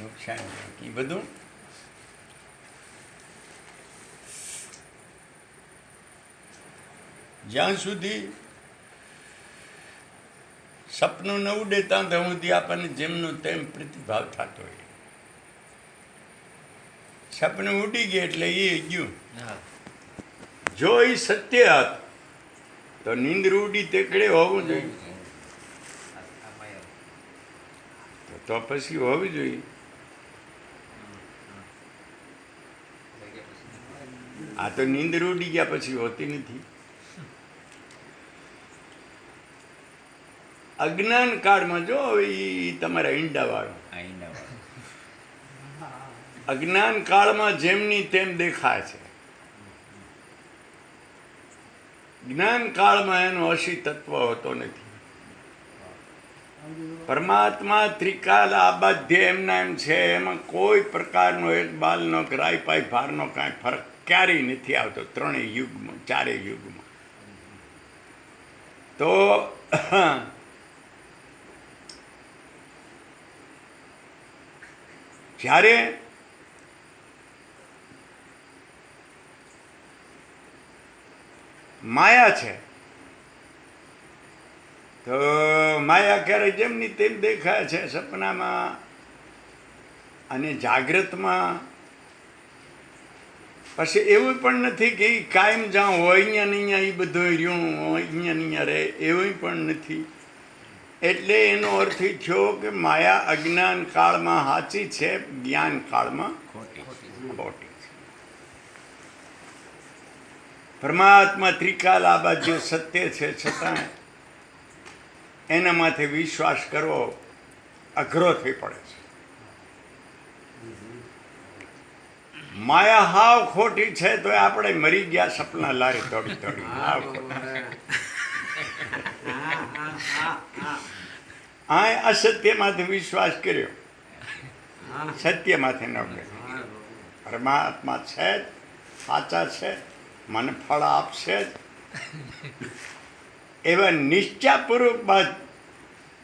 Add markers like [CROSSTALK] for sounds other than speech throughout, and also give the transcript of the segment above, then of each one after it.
નુકસાન એ બધું? જ્યાં સુધી સપનું ન ઉડે ત્યાં સુધી આપણને જેમનો તેમ પ્રતિભાવ થતો હોય. સપનું ઉડી ગયું એટલે એ ગયું. જો એ સત્ય હત તો નીંદર ઉડી તેકડે હોવું જોઈએ. તો- તો પછી હોવી જોઈએ લઈ ગયા પછી. આ તો નીંદર ઉડી ગયા પછી હોતી નથી. અજ્ઞાન કાળમાં જો હવે એ તમારા ઈંડાવાળો અજ્ઞાન કાળમાં જેમની તેમ દેખાય છે. જ્ઞાન કાળમાં એનો અશી તત્વ હોતો નથી. પરમાત્મા ત્રિકાલ આબાધ્ય એમના એમ છે એમાં કોઈ પ્રકારનો એક બાલનો કે રાયપાઈ ભારનો કાંઈ ફરક ક્યારેય નથી આવતો. ત્રણેય યુગમાં, ચારેય યુગમાં. તો, જ્યારે માયા છે, તો માયા ક્યારે જેમની તેમ દેખાય છે સપનામાં અને જાગ્રતમાં પછી એવું પણ નથી કે કાયમ જ્યાં હોય, અહીંયા અહીંયા એ બધું રહ્યું હોય, અહીંયા ને અહીંયા રહે, એવું પણ નથી. એટલે એનો અર્થ એ થયો કે માયા અજ્ઞાન કાળમાં સાચી છે, જ્ઞાન કાળમાં ખોટી. ખોટી પરમાત્મા ત્રિકાલ આ બાજુ સત્ય છે છતાં એના માથે વિશ્વાસ કરવો અઘરો થઈ પડે છે. માયા હાવ ખોટી છે તો આપણે મરી ગયા સપના લારી દોડી દોડી હાવ આ અસત્યમાંથી વિશ્વાસ કર્યો. સત્યમાંથી ન કર્યો. પરમાત્મા છે જ સાચા છે મને ફળ આપશે. જ એવા નિશ્ચયપૂર્વક બાદ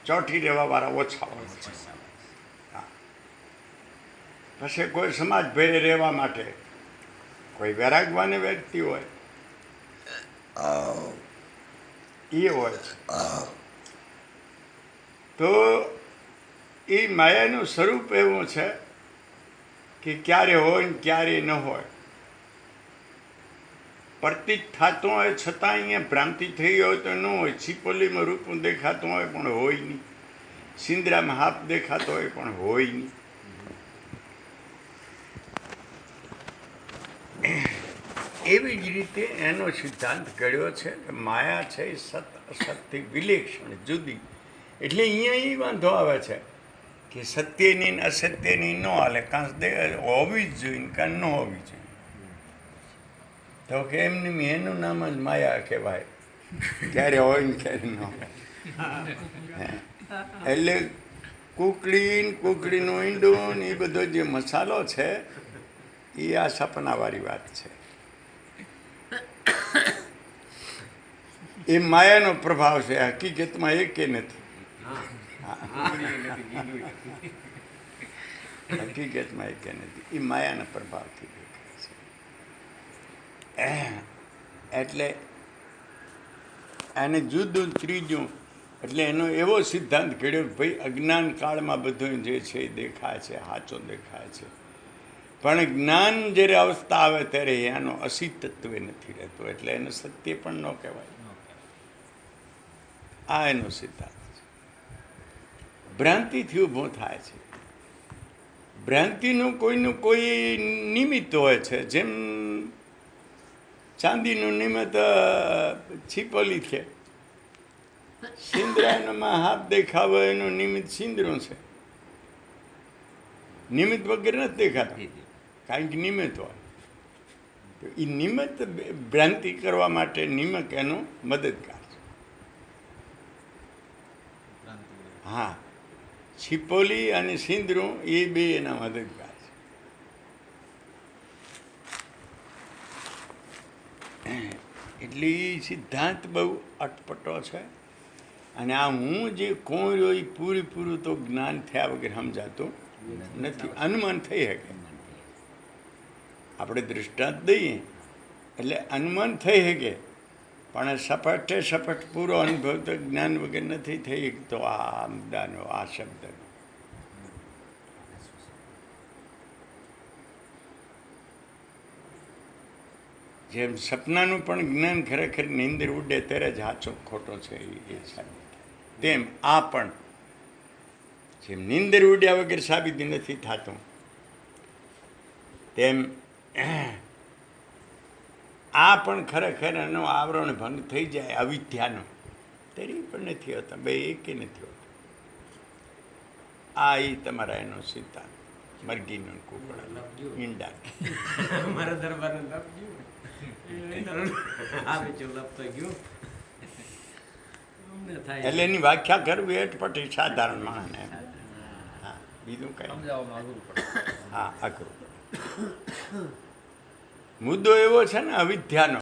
ચોંટી રહેવાવાળા ઓછા હોય. છે પછી કોઈ સમાજ ભેરે રહેવા માટે. કોઈ વૈરાગવાને વ્યક્તિ હોય. એ હોય તો એ માયાનું સ્વરૂપ એવું છે કે ક્યારે હોય ને ક્યારે ન હોય. પ્રતીત થતો હોય છતાં અહીંયા ભ્રાંતિ થઈ હોય તો ન હોય. છીપોલીમાં રૂપું દેખાતું હોય પણ હોય નહીં. સિંદરામાં હાથ દેખાતો હોય પણ હોય નહીં. એવી જ રીતે એનો સિદ્ધાંત કર્યો છે કે માયા છે એ સત અસતથી વિલેક્ષણ, જુદી. એટલે અહીંયા એ વાંધો આવે છે કે સત્યની ને અસત્યની ન હાલે કાં હોવી જ જોઈએ કાં ન હોવી જોઈએ. તો કે એમની એનું નામ જ માયા કહેવાય. ક્યારે હોય ને ક્યારે ન હોય. એટલે કુકડી કુકડીનું ઈંડું એ બધો જે મસાલો છે એ આ સપનાવાળી વાત છે. એ માયાનો પ્રભાવ છે. હકીકતમાં એ કે નથી. હકીકતમાં એ કે નથી. એ માયાના પ્રભાવથી એટલે આને જુદું ત્રીજું એટલે એનો એવો સિદ્ધાંત ઘડ્યો કે ભાઈ અજ્ઞાન કાળમાં બધું જે છે એ દેખાય છે, સાચો દેખાય છે. પણ જ્ઞાન જ્યારે અવસ્થા આવે ત્યારે એનો અસિતત્વ નથી રહેતો. એટલે એને સત્ય પણ ન કહેવાય. આ એનો સિદ્ધાંત છે. ભ્રાંતિથી ઊભો થાય છે. ભ્રાંતિનું કોઈનું કોઈ નિમિત્ત હોય છે. જેમ ચાંદીનું નિમિત્ત છીપલી છે. સિંદરામાં હાથ દેખાવો એનું નિમિત્ત સિંદ્રો છે. નિમિત્ત વગેરે નથી દેખાતી. કારણ કે નિમિત્ત હોય. તો એ નિમિત્ત ભ્રાંતિ કરવા માટે નિમક એનું મદદગાર છે હા. છીપોલી અને સિંદરું એ બે એના મદદગાર છે. એટલે એ સિદ્ધાંત બહુ અટપટો છે. અને આ હું જે કોણ રહ્યો એ પૂરેપૂરું તો જ્ઞાન થયા વગર સમજાતું નથી. અનુમાન થઈ શકે. આપણે દૃષ્ટાંત દઈએ એટલે અનુમાન થઈ શકે. પણ સપટે સપટ પૂરો અનુભવ તો જ્ઞાન વગર નથી થઈ તો આ મુદ્દાનો આ શબ્દનો. જેમ સપનાનું પણ જ્ઞાન ખરેખર નીંદર ઉડે ત્યારે જ સાચો ખોટો છે એ સાબિત તેમ આ પણ, જેમ નીંદર ઉડ્યા વગર સાબિત નથી થતું, તેમ આ પણ ખરેખર એનો આવરણ ભંગ થઈ જાય અવિદ્યાનો. તેરી પણ નથી હોતા બે એકે નથી હોતા. આ એ તમારા એનો સિદ્ધાંત. મરઘીનો કુકડા. ઈંડા. [LAUGHS] મારા દરબારને એટલે એની વ્યાખ્યા કરવી અટપટી સાધારણ માણસને. હા બીજું કઈ સમજાવવામાં અઘરું પડે. હા અઘરું મુદ્દો એવો છે ને અવિદ્યાનો.